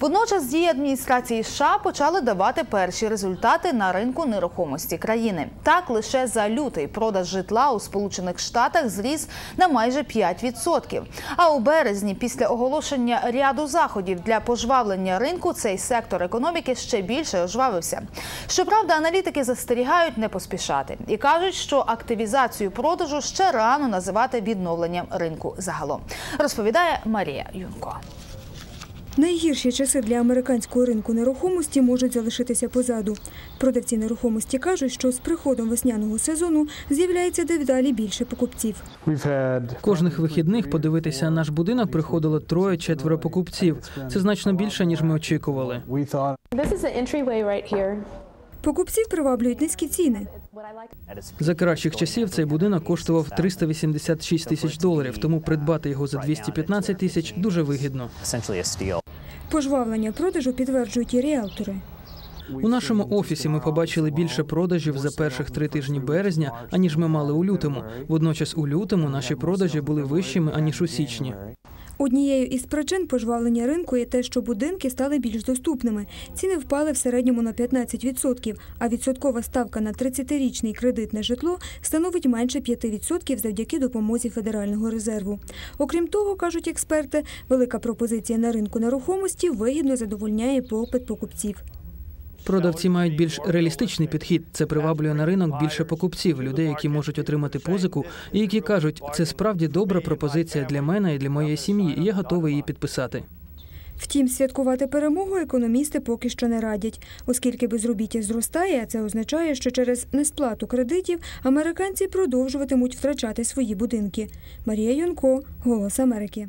Водночас дії адміністрації США почали давати перші результати на ринку нерухомості країни. Так, лише за лютий продаж житла у Сполучених Штатах зріс на майже 5%. А у березні, після оголошення ряду заходів для пожвавлення ринку, цей сектор економіки ще більше ожвавився. Щоправда, аналітики застерігають не поспішати і кажуть, що активізацію продажу ще рано називати відновленням ринку загалом. Розповідає Марія Юнко. Найгірші часи для американського ринку нерухомості можуть залишитися позаду. Продавці нерухомості кажуть, що з приходом весняного сезону з'являється дедалі більше покупців. Кожних вихідних подивитися наш будинок приходило троє-четверо покупців. Це значно більше ніж ми очікували. Покупців приваблюють низькі ціни. За кращих часів цей будинок коштував 386 тисяч доларів, тому придбати його за 215 тисяч дуже вигідно. Пожвавлення продажу підтверджують і ріелтори. У нашому офісі ми побачили більше продажів за перших три тижні березня, аніж ми мали у лютому. Водночас у лютому наші продажі були вищими аніж у січні. Однією із причин пожвавлення ринку є те, що будинки стали більш доступними. Ціни впали в середньому на 15%, а відсоткова ставка на 30-річний кредит на житло становить менше 5% завдяки допомозі Федерального резерву. Окрім того, кажуть експерти, велика пропозиція на ринку нерухомості вигідно задовольняє попит покупців. Продавці мають більш реалістичний підхід. Це приваблює на ринок більше покупців, людей, які можуть отримати позику, і які кажуть, це справді добра пропозиція для мене і для моєї сім'ї, і я готовий її підписати. Втім, святкувати перемогу економісти поки що не радять, оскільки безробіття зростає, це означає, що через несплату кредитів американці продовжуватимуть втрачати свої будинки. Марія Юнко, Голос Америки.